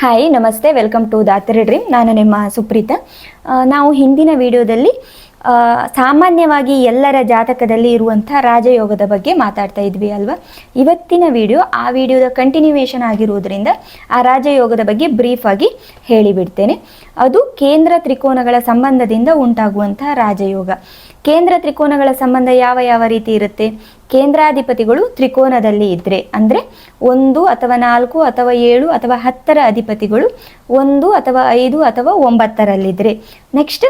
Hi ನಮಸ್ತೆ. Welcome to Dhatri dream ನಾನು ನಿಮ್ಮ ಸುಪ್ರೀತಾ. ನಾವು ಹಿಂದಿನ ವಿಡಿಯೋದಲ್ಲಿ ಸಾಮಾನ್ಯವಾಗಿ ಎಲ್ಲರ ಜಾತಕದಲ್ಲಿ ಇರುವಂಥ ರಾಜಯೋಗದ ಬಗ್ಗೆ ಮಾತಾಡ್ತಾ ಇದ್ವಿ ಅಲ್ವಾ? ಇವತ್ತಿನ ವಿಡಿಯೋ ಆ ವಿಡಿಯೋದ ಕಂಟಿನ್ಯೂವೇಶನ್ ಆಗಿರುವುದರಿಂದ ಆ ರಾಜಯೋಗದ ಬಗ್ಗೆ ಬ್ರೀಫ್ ಆಗಿ ಹೇಳಿಬಿಡ್ತೇನೆ. ಅದು ಕೇಂದ್ರ ತ್ರಿಕೋನಗಳ ಸಂಬಂಧದಿಂದ ಉಂಟಾಗುವಂಥ ರಾಜಯೋಗ. ಕೇಂದ್ರ ತ್ರಿಕೋನಗಳ ಸಂಬಂಧ ಯಾವ ಯಾವ ರೀತಿ ಇರುತ್ತೆ? ಕೇಂದ್ರಾಧಿಪತಿಗಳು ತ್ರಿಕೋನದಲ್ಲಿ ಇದ್ರೆ, ಅಂದ್ರೆ ಒಂದು ಅಥವಾ ನಾಲ್ಕು ಅಥವಾ ಏಳು ಅಥವಾ ಹತ್ತರ ಅಧಿಪತಿಗಳು ಒಂದು ಅಥವಾ ಐದು ಅಥವಾ ಒಂಬತ್ತರಲ್ಲಿದ್ರೆ. ನೆಕ್ಸ್ಟ್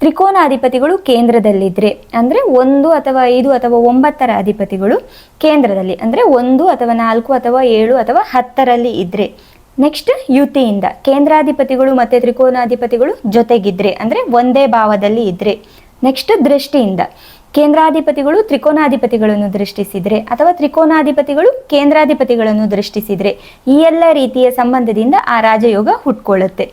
ತ್ರಿಕೋನಾಧಿಪತಿಗಳು ಕೇಂದ್ರದಲ್ಲಿದ್ರೆ, ಅಂದ್ರೆ ಒಂದು ಅಥವಾ ಐದು ಅಥವಾ ಒಂಬತ್ತರ ಅಧಿಪತಿಗಳು ಕೇಂದ್ರದಲ್ಲಿ, ಅಂದ್ರೆ ಒಂದು ಅಥವಾ ನಾಲ್ಕು ಅಥವಾ ಏಳು ಅಥವಾ ಹತ್ತರಲ್ಲಿ ಇದ್ರೆ. ನೆಕ್ಸ್ಟ್ ಯುತಿಯಿಂದ ಕೇಂದ್ರಾಧಿಪತಿಗಳು ಮತ್ತೆ ತ್ರಿಕೋನಾಧಿಪತಿಗಳು ಜೊತೆಗಿದ್ರೆ, ಅಂದ್ರೆ ಒಂದೇ ಭಾವದಲ್ಲಿ ಇದ್ರೆ. ನೆಕ್ಸ್ಟ್ ದೃಷ್ಟಿಯಿಂದ. ಕೇಂದ್ರಾಧಿಪತಿಗಳು ತ್ರಿಕೋನಾಧಿಪತಿಗಳನ್ನು ದೃಷ್ಟಿಸಿದರೆ ಅಥವಾ ತ್ರಿಕೋನಾಧಿಪತಿಗಳು ಕೇಂದ್ರಾಧಿಪತಿಗಳನ್ನು ದೃಷ್ಟಿಸಿದರೆ ಈ ಎಲ್ಲ ರೀತಿಯ ಸಂಬಂಧದಿಂದ ಆ ರಾಜಯೋಗ ಹುಟ್ಕೊಳ್ಳುತ್ತೆ.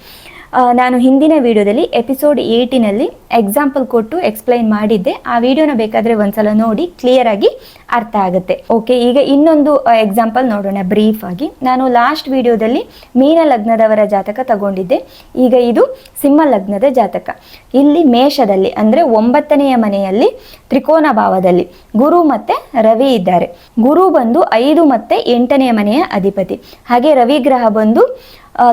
ನಾನು ಹಿಂದಿನ ವಿಡಿಯೋದಲ್ಲಿ ಎಪಿಸೋಡ್ ಏಯ್ಟಿನಲ್ಲಿ ಎಕ್ಸಾಂಪಲ್ ಕೊಟ್ಟು ಎಕ್ಸ್ಪ್ಲೈನ್ ಮಾಡಿದ್ದೆ. ಆ ವಿಡಿಯೋನ ಬೇಕಾದರೆ ಒಂದ್ಸಲ ನೋಡಿ ಕ್ಲಿಯರ್ ಆಗಿ ಅರ್ಥ ಆಗುತ್ತೆ. ಓಕೆ ಈಗ ಇನ್ನೊಂದು ಎಕ್ಸಾಂಪಲ್ ನೋಡೋಣ ಬ್ರೀಫ್ ಆಗಿ. ನಾನು ಲಾಸ್ಟ್ ವಿಡಿಯೋದಲ್ಲಿ ಮೀನ ಲಗ್ನದವರ ಜಾತಕ ತಗೊಂಡಿದ್ದೆ. ಈಗ ಇದು ಸಿಂಹ ಲಗ್ನದ ಜಾತಕ. ಇಲ್ಲಿ ಮೇಷದಲ್ಲಿ, ಅಂದರೆ ಒಂಬತ್ತನೆಯ ಮನೆಯಲ್ಲಿ ತ್ರಿಕೋನ ಭಾವದಲ್ಲಿ ಗುರು ಮತ್ತೆ ರವಿ ಇದ್ದಾರೆ. ಗುರು ಬಂದು ಐದು ಮತ್ತೆ ಎಂಟನೆಯ ಮನೆಯ ಅಧಿಪತಿ. ಹಾಗೆ ರವಿ ಗ್ರಹ ಬಂದು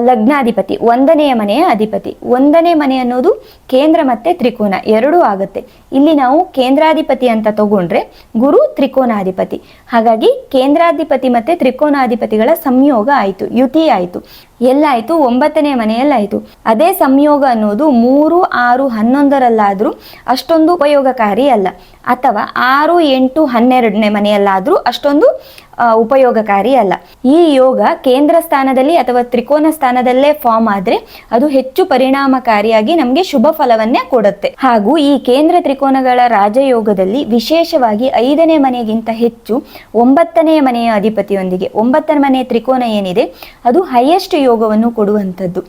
ಲಗ್ನಾಧಿಪತಿ, ಒಂದನೆಯ ಮನೆಯ ಅಧಿಪತಿ. ಒಂದನೇ ಮನೆ ಅನ್ನೋದು ಕೇಂದ್ರ ಮತ್ತೆ ತ್ರಿಕೋನ, ಎರಡೂ ಆಗುತ್ತೆ. ಇಲ್ಲಿ ನಾವು ಕೇಂದ್ರಾಧಿಪತಿ ಅಂತ ತಗೊಂಡ್ರೆ ಗುರು ತ್ರಿಕೋನಾಧಿಪತಿ. ಹಾಗಾಗಿ ಕೇಂದ್ರಾಧಿಪತಿ ಮತ್ತೆ ತ್ರಿಕೋನಾಧಿಪತಿಗಳ ಸಂಯೋಗ ಆಯಿತು, ಯುತಿ ಆಯಿತು. ಎಲ್ಲಾಯಿತು? ಒಂಬತ್ತನೇ ಮನೆಯಲ್ಲಾಯಿತು. ಅದೇ ಸಂಯೋಗ ಅನ್ನೋದು ಮೂರು, ಆರು, ಹನ್ನೊಂದರಲ್ಲಾದರೂ ಅಷ್ಟೊಂದು ಉಪಯೋಗಕಾರಿ ಅಲ್ಲ. ಅಥವಾ ಆರು, ಎಂಟು, ಹನ್ನೆರಡನೇ ಮನೆಯಲ್ಲಾದರೂ ಅಷ್ಟೊಂದು ಉಪಯೋಗಕಾರಿ ಅಲ್ಲ. ಈ ಯೋಗ ಕೇಂದ್ರ ಸ್ಥಾನದಲ್ಲಿ ಅಥವಾ ತ್ರಿಕೋನ ಸ್ಥಾನದಲ್ಲೇ ಫಾರ್ಮ್ ಆದ್ರೆ ಅದು ಹೆಚ್ಚು ಪರಿಣಾಮಕಾರಿಯಾಗಿ ನಮಗೆ ಶುಭ ಫಲವನ್ನೇ ಕೊಡುತ್ತೆ. ಹಾಗೂ ಈ ಕೇಂದ್ರ ತ್ರಿಕೋನಗಳ ರಾಜಯೋಗದಲ್ಲಿ ವಿಶೇಷವಾಗಿ ಐದನೇ ಮನೆಗಿಂತ ಹೆಚ್ಚು ಒಂಬತ್ತನೇ ಮನೆಯ ಅಧಿಪತಿಯೊಂದಿಗೆ ಒಂಬತ್ತನೇ ಮನೆಯ ತ್ರಿಕೋನ ಏನಿದೆ, ಅದು ಹೈಯೆಸ್ಟ್ ಯೋಗವನ್ನು ಕೊಡುವಂಥದ್ದು.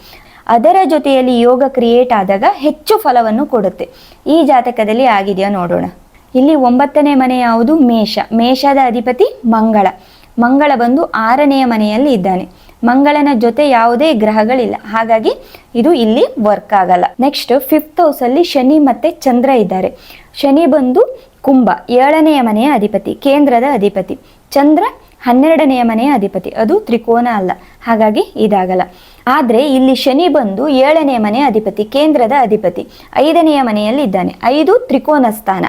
ಅದರ ಜೊತೆಯಲ್ಲಿ ಯೋಗ ಕ್ರಿಯೇಟ್ ಆದಾಗ ಹೆಚ್ಚು ಫಲವನ್ನು ಕೊಡುತ್ತೆ. ಈ ಜಾತಕದಲ್ಲಿ ಆಗಿದೆಯಾ ನೋಡೋಣ. ಇಲ್ಲಿ ಒಂಬತ್ತನೇ ಮನೆ ಯಾವುದು? ಮೇಷ. ಮೇಷದ ಅಧಿಪತಿ ಮಂಗಳ. ಮಂಗಳ ಬಂದು ಆರನೆಯ ಮನೆಯಲ್ಲಿ ಇದ್ದಾನೆ. ಮಂಗಳನ ಜೊತೆ ಯಾವುದೇ ಗ್ರಹಗಳಿಲ್ಲ. ಹಾಗಾಗಿ ಇದು ಇಲ್ಲಿ ವರ್ಕ್ ಆಗಲ್ಲ. ನೆಕ್ಸ್ಟ್ ಫಿಫ್ತ್ ಹೌಸ್ ಅಲ್ಲಿ ಶನಿ ಮತ್ತೆ ಚಂದ್ರ ಇದ್ದಾರೆ. ಶನಿ ಬಂದು ಕುಂಭ, ಏಳನೆಯ ಮನೆಯ ಅಧಿಪತಿ, ಕೇಂದ್ರದ ಅಧಿಪತಿ. ಚಂದ್ರ ಹನ್ನೆರಡನೆಯ ಮನೆಯ ಅಧಿಪತಿ. ಅದು ತ್ರಿಕೋನ ಅಲ್ಲ. ಹಾಗಾಗಿ ಇದಾಗಲ್ಲ. ಆದರೆ ಇಲ್ಲಿ ಶನಿ ಬಂದು ಏಳನೆಯ ಮನೆಯ ಅಧಿಪತಿ, ಕೇಂದ್ರದ ಅಧಿಪತಿ, ಐದನೆಯ ಮನೆಯಲ್ಲಿ ಇದ್ದಾನೆ. ಐದು ತ್ರಿಕೋನ ಸ್ಥಾನ.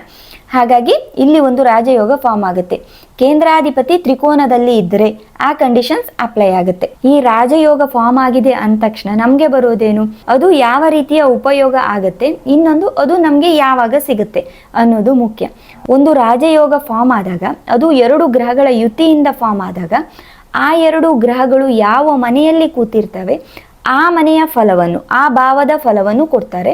ಹಾಗಾಗಿ ಇಲ್ಲಿ ಒಂದು ರಾಜಯೋಗ ಫಾರ್ಮ್ ಆಗುತ್ತೆ. ಕೇಂದ್ರಾಧಿಪತಿ ತ್ರಿಕೋನದಲ್ಲಿ ಇದ್ದರೆ ಆ ಕಂಡೀಷನ್ಸ್ ಅಪ್ಲೈ ಆಗುತ್ತೆ. ಈ ರಾಜಯೋಗ ಫಾರ್ಮ್ ಆಗಿದೆ ಅಂದ ತಕ್ಷಣ ನಮಗೆ ಬರೋದೇನು? ಅದು ಯಾವ ರೀತಿಯ ಉಪಯೋಗ ಆಗುತ್ತೆ? ಇನ್ನೊಂದು ಅದು ನಮಗೆ ಯಾವಾಗ ಸಿಗುತ್ತೆ ಅನ್ನೋದು ಮುಖ್ಯ. ಒಂದು ರಾಜಯೋಗ ಫಾರ್ಮ್ ಆದಾಗ, ಅದು ಎರಡು ಗ್ರಹಗಳ ಯುತಿಯಿಂದ ಫಾರ್ಮ್ ಆದಾಗ, ಆ ಎರಡು ಗ್ರಹಗಳು ಯಾವ ಮನೆಯಲ್ಲಿ ಕೂತಿರ್ತವೆ, ಆ ಮನೆಯ ಫಲವನ್ನು, ಆ ಭಾವದ ಫಲವನ್ನು ಕೊಡ್ತಾರೆ.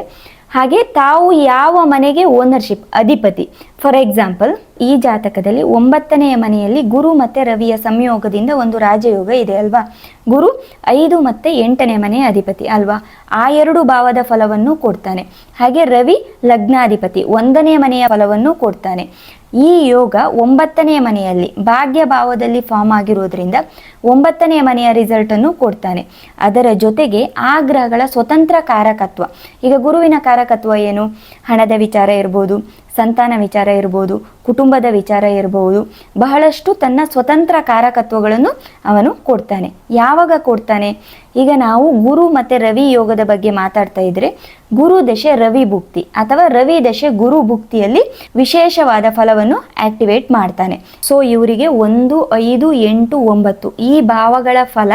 ಹಾಗೆ ತಾವು ಯಾವ ಮನೆಗೆ ಓನರ್ಶಿಪ್ ಅಧಿಪತಿ? ಫಾರ್ ಎಕ್ಸಾಂಪಲ್ ಈ ಜಾತಕದಲ್ಲಿ ಒಂಬತ್ತನೆಯ ಮನೆಯಲ್ಲಿ ಗುರು ಮತ್ತೆ ರವಿಯ ಸಂಯೋಗದಿಂದ ಒಂದು ರಾಜಯೋಗ ಇದೆ ಅಲ್ವಾ? ಗುರು ಐದು ಮತ್ತೆ ಎಂಟನೇ ಮನೆಯ ಅಧಿಪತಿ ಅಲ್ವಾ? ಆ ಎರಡು ಭಾವದ ಫಲವನ್ನು ಕೊಡ್ತಾನೆ. ಹಾಗೆ ರವಿ ಲಗ್ನಾಧಿಪತಿ, ಒಂದನೇ ಮನೆಯ ಫಲವನ್ನು ಕೊಡ್ತಾನೆ. ಈ ಯೋಗ ಒಂಬತ್ತನೆಯ ಮನೆಯಲ್ಲಿ ಭಾಗ್ಯ ಭಾವದಲ್ಲಿ ಫಾರ್ಮ್ ಆಗಿರೋದ್ರಿಂದ ಒಂಬತ್ತನೆಯ ಮನೆಯ ರಿಸಲ್ಟ್ ಅನ್ನು ಕೊಡ್ತಾನೆ. ಅದರ ಜೊತೆಗೆ ಆ ಗ್ರಹಗಳ ಸ್ವತಂತ್ರ ಕಾರಕತ್ವ. ಈಗ ಗುರುವಿನ ಕಾರಕತ್ವ ಏನು? ಹಣದ ವಿಚಾರ ಇರ್ಬೋದು ಸಂತಾನ ವಿಚಾರ ಇರ್ಬೋದು, ಕುಟುಂಬದ ವಿಚಾರ ಇರಬಹುದು ಬಹಳಷ್ಟು ತನ್ನ ಸ್ವತಂತ್ರ ಕಾರಕತ್ವಗಳನ್ನು ಅವನು ಕೊಡ್ತಾನೆ. ಯಾವಾಗ ಕೊಡ್ತಾನೆ? ಈಗ ನಾವು ಗುರು ಮತ್ತು ರವಿ ಯೋಗದ ಬಗ್ಗೆ ಮಾತಾಡ್ತಾ ಇದ್ರೆ, ಗುರು ದಶೆ ರವಿ ಭುಕ್ತಿ ಅಥವಾ ರವಿ ದಶೆ ಗುರು ಭುಕ್ತಿಯಲ್ಲಿ ವಿಶೇಷವಾದ ಫಲವನ್ನು ಆಕ್ಟಿವೇಟ್ ಮಾಡ್ತಾನೆ. ಸೊ ಇವರಿಗೆ ಒಂದು, ಐದು, ಎಂಟು, ಒಂಬತ್ತು ಈ ಭಾವಗಳ ಫಲ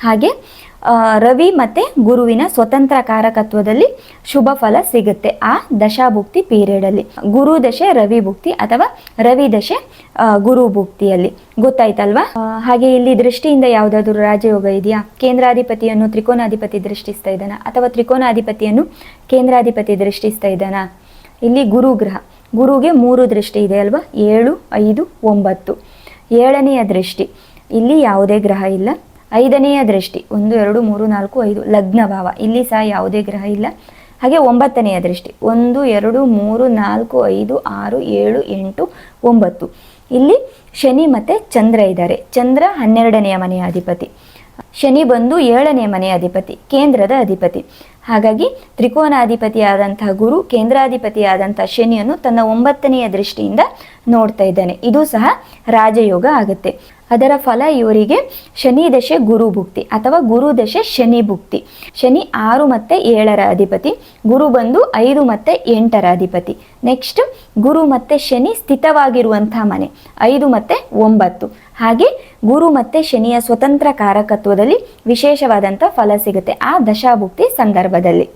ಹಾಗೆ ರವಿ ಮತ್ತೆ ಗುರುವಿನ ಸ್ವತಂತ್ರ ಕಾರಕತ್ವದಲ್ಲಿ ಶುಭ ಫಲ ಸಿಗುತ್ತೆ ಆ ದಶಾಭುಕ್ತಿ ಪೀರಿಯಡ್ ಅಲ್ಲಿ ಗುರು ದಶೆ, ರವಿ ಭುಕ್ತಿ ಅಥವಾ ರವಿ ದಶೆ ಗುರು ಭುಕ್ತಿಯಲ್ಲಿ. ಗೊತ್ತಾಯ್ತಲ್ವಾ? ಹಾಗೆ ಇಲ್ಲಿ ದೃಷ್ಟಿಯಿಂದ ಯಾವುದಾದ್ರೂ ರಾಜಯೋಗ ಇದೆಯಾ? ಕೇಂದ್ರಾಧಿಪತಿಯನ್ನು ತ್ರಿಕೋನಾಧಿಪತಿ ದೃಷ್ಟಿಸ್ತಾ ಇದ್ದಾನ? ಅಥವಾ ತ್ರಿಕೋನಾಧಿಪತಿಯನ್ನು ಕೇಂದ್ರಾಧಿಪತಿ ದೃಷ್ಟಿಸ್ತಾ ಇದ್ದಾನ? ಇಲ್ಲಿ ಗುರು ಗ್ರಹ. ಗುರುಗೆ ಮೂರು ದೃಷ್ಟಿ ಇದೆ ಅಲ್ವಾ? ಏಳು, ಐದು, ಒಂಬತ್ತು. ಏಳನೆಯ ದೃಷ್ಟಿ. ಇಲ್ಲಿ ಯಾವುದೇ ಗ್ರಹ ಇಲ್ಲ. ಐದನೆಯ ದೃಷ್ಟಿ, ಒಂದು, ಎರಡು, ಮೂರು, ನಾಲ್ಕು, ಐದು, ಲಗ್ನ ಭಾವ. ಇಲ್ಲಿ ಸಹ ಯಾವುದೇ ಗ್ರಹ ಇಲ್ಲ. ಹಾಗೆ ಒಂಬತ್ತನೆಯ ದೃಷ್ಟಿ, ಒಂದು, ಎರಡು, ಮೂರು, ನಾಲ್ಕು, ಐದು, ಆರು, ಏಳು, ಎಂಟು, ಒಂಬತ್ತು. ಇಲ್ಲಿ ಶನಿ ಮತ್ತು ಚಂದ್ರ ಇದ್ದಾರೆ. ಚಂದ್ರ ಹನ್ನೆರಡನೆಯ ಮನೆಯ ಅಧಿಪತಿ. ಶನಿ ಬಂದು ಏಳನೇ ಮನೆ ಅಧಿಪತಿ, ಕೇಂದ್ರದ ಅಧಿಪತಿ. ಹಾಗಾಗಿ ತ್ರಿಕೋನಾಧಿಪತಿಯಾದಂತಹ ಗುರು ಕೇಂದ್ರಾಧಿಪತಿಯಾದಂತಹ ಶನಿಯನ್ನು ತನ್ನ ಒಂಬತ್ತನೆಯ ದೃಷ್ಟಿಯಿಂದ ನೋಡ್ತಾ ಇದ್ದಾನೆ. ಇದು ಸಹ ರಾಜಯೋಗ ಆಗುತ್ತೆ. ಅದರ ಫಲ ಇವರಿಗೆ ಶನಿ ದಶೆ ಗುರು ಭುಕ್ತಿ ಅಥವಾ ಗುರು ದಶೆ ಶನಿ ಭುಕ್ತಿ. ಶನಿ ಆರು ಮತ್ತೆ ಏಳರ ಅಧಿಪತಿ, ಗುರು ಬಂದು ಐದು ಮತ್ತೆ ಎಂಟರ ಅಧಿಪತಿ. ನೆಕ್ಸ್ಟ್, ಗುರು ಮತ್ತೆ ಶನಿ ಸ್ಥಿತವಾಗಿರುವಂತಹ ಮನೆ, ಐದು ಮತ್ತೆ ಒಂಬತ್ತು. ಹಾಗೆ ಗುರು ಮತ್ತೆ ಶನಿಯ ಸ್ವತಂತ್ರ ಕಾರಕತ್ವದಲ್ಲಿ ವಿಶೇಷವಾದಂಥ ಫಲ ಸಿಗುತ್ತೆ ಆ ದಶಾಭುಕ್ತಿ ಸಂದರ್ಭದಲ್ಲಿ.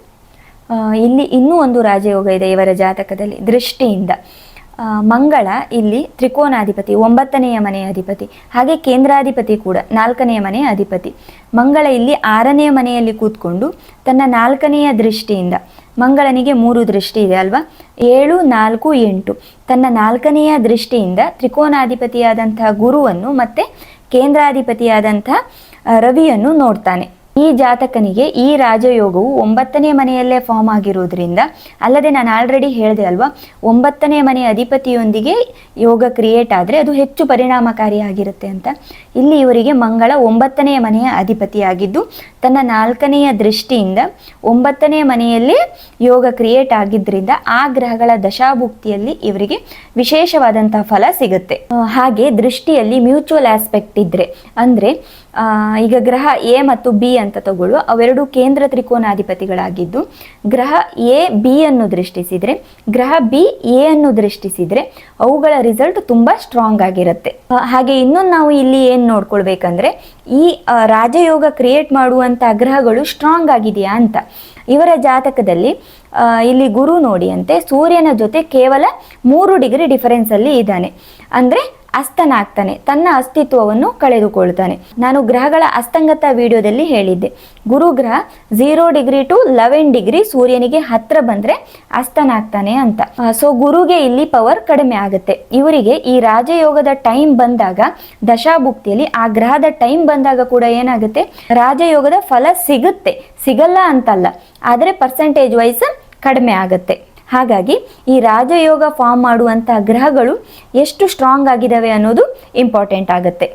ಇಲ್ಲಿ ಇನ್ನೂ ಒಂದು ರಾಜಯೋಗ ಇದೆ ಇವರ ಜಾತಕದಲ್ಲಿ, ದೃಷ್ಟಿಯಿಂದ. ಮಂಗಳ ಇಲ್ಲಿ ತ್ರಿಕೋನಾಧಿಪತಿ ಒಂಬತ್ತನೆಯ ಮನೆಯ ಅಧಿಪತಿ, ಹಾಗೆ ಕೇಂದ್ರಾಧಿಪತಿ ಕೂಡ, ನಾಲ್ಕನೆಯ ಮನೆಯ ಅಧಿಪತಿ. ಮಂಗಳ ಇಲ್ಲಿ ಆರನೆಯ ಮನೆಯಲ್ಲಿ ಕೂತ್ಕೊಂಡು ತನ್ನ ನಾಲ್ಕನೆಯ ದೃಷ್ಟಿಯಿಂದ, ಮಂಗಳನಿಗೆ ಮೂರು ದೃಷ್ಟಿ ಇದೆ ಅಲ್ವಾ? ಏಳು, ನಾಲ್ಕು, ಎಂಟು. ತನ್ನ ನಾಲ್ಕನೆಯ ದೃಷ್ಟಿಯಿಂದ ತ್ರಿಕೋನಾಧಿಪತಿಯಾದಂತಹ ಗುರುವನ್ನು ಮತ್ತೆ ಕೇಂದ್ರಾಧಿಪತಿಯಾದಂತಹ ರವಿಯನ್ನು ನೋಡ್ತಾನೆ. ಈ ಜಾತಕನಿಗೆ ಈ ರಾಜಯೋಗವು ಒಂಬತ್ತನೇ ಮನೆಯಲ್ಲೇ ಫಾರ್ಮ್ ಆಗಿರುವುದರಿಂದ, ಅಲ್ಲದೆ ನಾನು ಆಲ್ರೆಡಿ ಹೇಳಿದೆ ಅಲ್ವಾ, ಒಂಬತ್ತನೇ ಮನೆಯ ಅಧಿಪತಿಯೊಂದಿಗೆ ಯೋಗ ಕ್ರಿಯೇಟ್ ಆದರೆ ಅದು ಹೆಚ್ಚು ಪರಿಣಾಮಕಾರಿಯಾಗಿರುತ್ತೆ ಅಂತ. ಇಲ್ಲಿ ಇವರಿಗೆ ಮಂಗಳ ಒಂಬತ್ತನೆಯ ಮನೆಯ ಅಧಿಪತಿಯಾಗಿದ್ದು, ತನ್ನ ನಾಲ್ಕನೆಯ ದೃಷ್ಟಿಯಿಂದ ಒಂಬತ್ತನೆಯ ಮನೆಯಲ್ಲಿ ಯೋಗ ಕ್ರಿಯೇಟ್ ಆಗಿದ್ದರಿಂದ ಆ ಗ್ರಹಗಳ ದಶಾಭುಕ್ತಿಯಲ್ಲಿ ಇವರಿಗೆ ವಿಶೇಷವಾದಂತಹ ಫಲ ಸಿಗುತ್ತೆ. ಹಾಗೆ ದೃಷ್ಟಿಯಲ್ಲಿ ಮ್ಯೂಚುವಲ್ ಆಸ್ಪೆಕ್ಟ್ ಇದ್ರೆ, ಅಂದ್ರೆ ಈಗ ಗ್ರಹ ಎ ಮತ್ತು ಬಿ ಅಂತ ತಗೊಳ್ಳುವ ಅವೆರಡು ಕೇಂದ್ರ ತ್ರಿಕೋನಾಧಿಪತಿಗಳಾಗಿದ್ದು ಗ್ರಹ ಎ, ಬಿ ಅನ್ನು ದೃಷ್ಟಿಸಿದ್ರೆ, ಗ್ರಹ ಬಿ, ಎ ಅನ್ನು ದೃಷ್ಟಿಸಿದ್ರೆ, ಅವುಗಳ ರಿಸಲ್ಟ್ ತುಂಬಾ ಸ್ಟ್ರಾಂಗ್ ಆಗಿರುತ್ತೆ. ಹಾಗೆ ಇನ್ನೊಂದು ನಾವು ಇಲ್ಲಿ ಏನ್ ನೋಡ್ಕೊಳ್ಬೇಕಂದ್ರೆ ಈ ರಾಜಯೋಗ ಕ್ರಿಯೇಟ್ ಮಾಡುವಂಥ ಗ್ರಹಗಳು ಸ್ಟ್ರಾಂಗ್ ಆಗಿದೆಯಾ ಅಂತ. ಇವರ ಜಾತಕದಲ್ಲಿ ಇಲ್ಲಿ ಗುರು ನೋಡಿ ಅಂತೆ ಸೂರ್ಯನ ಜೊತೆ ಕೇವಲ ಮೂರು ಡಿಗ್ರಿ ಡಿಫರೆನ್ಸ್ ಅಲ್ಲಿ ಇದ್ದಾನೆ. ಅಂದ್ರೆ ಅಸ್ತನಾಗ್ತಾನೆ. ತನ್ನ ಅಸ್ತಿತ್ವವನ್ನು ಕಳೆದುಕೊಳ್ತಾನೆ. ನಾನು ಗ್ರಹಗಳ ಅಸ್ತಂಗತ ವಿಡಿಯೋದಲ್ಲಿ ಹೇಳಿದ್ದೆ. ಗುರು ಗ್ರಹ zero degree to eleven degree ಸೂರ್ಯನಿಗೆ ಹತ್ರ ಬಂದ್ರೆ ಅಸ್ತನಾಗ್ತಾನೆ ಅಂತ. ಸೊ ಗುರುಗೆ ಇಲ್ಲಿ ಪವರ್ ಕಡಿಮೆ ಆಗುತ್ತೆ. ಇವರಿಗೆ ಈ ರಾಜಯೋಗದ ಟೈಮ್ ಬಂದಾಗ, ದಶಾಭುಕ್ತಿಯಲ್ಲಿ ಆ ಗ್ರಹದ ಟೈಮ್ ಬಂದಾಗ ಕೂಡ ಏನಾಗುತ್ತೆ? ರಾಜಯೋಗದ ಫಲ ಸಿಗುತ್ತೆ. ಸಿಗಲ್ಲ ಅಂತಲ್ಲ. ಆದರೆ ಪರ್ಸೆಂಟೇಜ್ ವೈಸ್ ಕಡಿಮೆ ಆಗುತ್ತೆ. ಹಾಗಾಗಿ ಈ ರಾಜಯೋಗ ಫಾರ್ಮ್ ಮಾಡುವಂತಹ ಗ್ರಹಗಳು ಎಷ್ಟು ಸ್ಟ್ರಾಂಗ್ ಆಗಿದ್ದಾವೆ ಅನ್ನೋದು ಇಂಪಾರ್ಟೆಂಟ್ ಆಗುತ್ತೆ.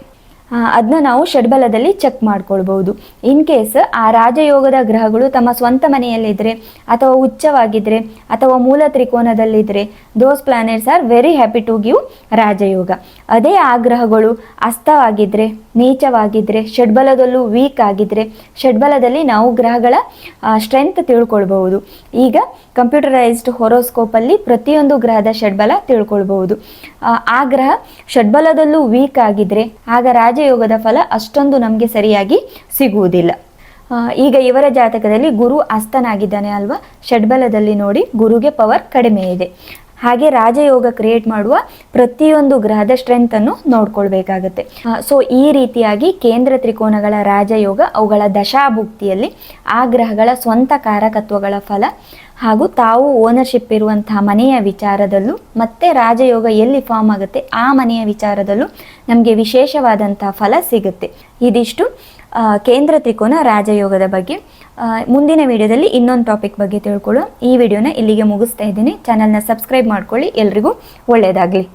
ಅದನ್ನ ನಾವು ಷಡ್ಬಲದಲ್ಲಿ ಚೆಕ್ ಮಾಡ್ಕೊಳ್ಬಹುದು. ಇನ್ ಕೇಸ್ ಆ ರಾಜಯೋಗದ ಗ್ರಹಗಳು ತಮ್ಮ ಸ್ವಂತ ಮನೆಯಲ್ಲಿದ್ದರೆ ಅಥವಾ ಉಚ್ಚವಾಗಿದ್ದರೆ ಅಥವಾ ಮೂಲ ತ್ರಿಕೋನದಲ್ಲಿದ್ದರೆ those planets are very happy to give rajayoga. ಅದೇ ಆ ಗ್ರಹಗಳು ಅಸ್ತವಾಗಿದ್ದರೆ ನೀಚವಾಗಿದ್ದರೆ ಷಡ್ಬಲದಲ್ಲೂ ವೀಕ್ ಆಗಿದ್ದರೆ ಷಡ್ಬಲದಲ್ಲಿ ನಾವು ಗ್ರಹಗಳ ಸ್ಟ್ರೆಂತ್ ತಿಳ್ಕೊಳ್ಬಹುದು. ಈಗ ಕಂಪ್ಯೂಟರೈಸ್ಡ್ ಹೊರೋಸ್ಕೋಪಲ್ಲಿ ಪ್ರತಿಯೊಂದು ಗ್ರಹದ ಷಡ್ಬಲ ತಿಳ್ಕೊಳ್ಬಹುದು. ಆ, ಗ್ರಹ ಷಡ್ಬಲದಲ್ಲೂ ವೀಕ್ ಆಗಿದ್ರೆ ಆಗ ರಾಜಯೋಗದ ಫಲ ಅಷ್ಟೊಂದು ನಮಗೆ ಸರಿಯಾಗಿ ಸಿಗುವುದಿಲ್ಲ. ಈಗ ಇವರ ಜಾತಕದಲ್ಲಿ ಗುರು ಅಸ್ತನಾಗಿದ್ದಾನೆ ಅಲ್ವಾ? ಷಡ್ಬಲದಲ್ಲಿ ನೋಡಿ ಗುರುಗೆ ಪವರ್ ಕಡಿಮೆ ಇದೆ. ಹಾಗೆ ರಾಜಯೋಗ ಕ್ರಿಯೇಟ್ ಮಾಡುವ ಪ್ರತಿಯೊಂದು ಗ್ರಹದ ಸ್ಟ್ರೆಂತ್ ಅನ್ನು ನೋಡ್ಕೊಳ್ಬೇಕಾಗತ್ತೆ. ಸೊ ಈ ರೀತಿಯಾಗಿ ಕೇಂದ್ರ ತ್ರಿಕೋನಗಳ ರಾಜಯೋಗ ಅವುಗಳ ದಶಾಭುಕ್ತಿಯಲ್ಲಿ ಆ ಗ್ರಹಗಳ ಸ್ವಂತ ಕಾರಕತ್ವಗಳ ಫಲ ಹಾಗೂ ತಾವು ಓನರ್ಶಿಪ್ ಇರುವಂತಹ ಮನೆಯ ವಿಚಾರದಲ್ಲೂ ಮತ್ತೆ ರಾಜಯೋಗ ಎಲ್ಲಿ ಫಾರ್ಮ್ ಆಗುತ್ತೆ ಆ ಮನೆಯ ವಿಚಾರದಲ್ಲೂ ನಮಗೆ ವಿಶೇಷವಾದಂತಹ ಫಲ ಸಿಗುತ್ತೆ. ಇದಿಷ್ಟು ಕೇಂದ್ರ ತ್ರಿಕೋನ ರಾಜಯೋಗದ ಬಗ್ಗೆ. ಮುಂದಿನ ವಿಡಿಯೋದಲ್ಲಿ ಇನ್ನೊಂದು ಟಾಪಿಕ್ ಬಗ್ಗೆ ತಿಳ್ಕೊಳ್ಳೋ ಈ ವಿಡಿಯೋನ ಇಲ್ಲಿಗೆ ಮುಗಿಸ್ತಾ ಇದ್ದೀನಿ. ಚಾನಲ್ನ ಸಬ್ಸ್ಕ್ರೈಬ್ ಮಾಡ್ಕೊಳ್ಳಿ. ಎಲ್ರಿಗೂ ಒಳ್ಳೆಯದಾಗಲಿ